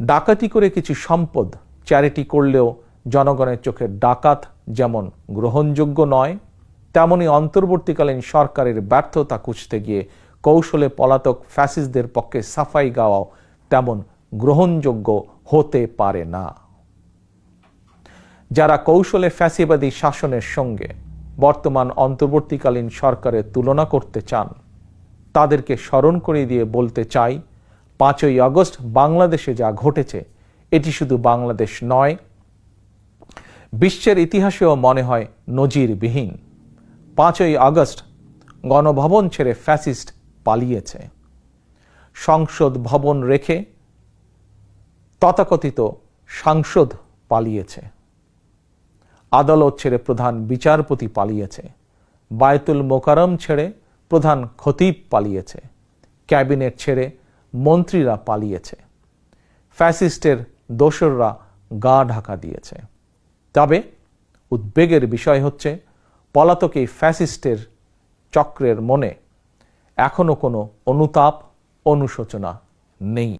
ডাকাতি করে কিছু সম্পদ চ্যারিটি করলেও জনগণের চোখে ডাকাত যেমন গ্রহণযোগ্য নয়, তেমনি অন্তর্বর্তীকালীন সরকারের ব্যর্থতা খুঁজতে গিয়ে কৌশলে পলাতক ফ্যাসিসদের পক্ষে সাফাই গাওয়াও তেমন গ্রহণযোগ্য হতে পারে না। যারা কৌশলে ফ্যাসিবাদী শাসনের সঙ্গে বর্তমান অন্তর্বর্তীকালীন সরকারের তুলনা করতে চান, তাদেরকে স্মরণ করে দিয়ে বলতে চাই পাঁচই আগস্ট বাংলাদেশে যা ঘটেছে, এটি শুধু বাংলাদেশ নয়, বিশ্বের ইতিহাসেও মনে হয় নজিরবিহীন। পাঁচই আগস্ট গণভবন ছেড়ে ফ্যাসিস্ট পালিয়েছে। সংসদ ভবন রেখে তথাকথিত সাংসদ পালিয়েছে। আদালত ছেড়ে প্রধান বিচারপতি পালিয়েছে। বায়তুল মোকারম ছেড়ে প্রধান খতিব পালিয়েছে। ক্যাবিনেট ছেড়ে মন্ত্রীরা পালিয়েছে। ফ্যাসিস্টের দোসররা গা ঢাকা দিয়েছে। তবে উদ্বেগের বিষয় হচ্ছে, পলাতক এই ফ্যাসিস্টের চক্রের মনে এখনও কোনো অনুতাপ, অনুশোচনা নেই।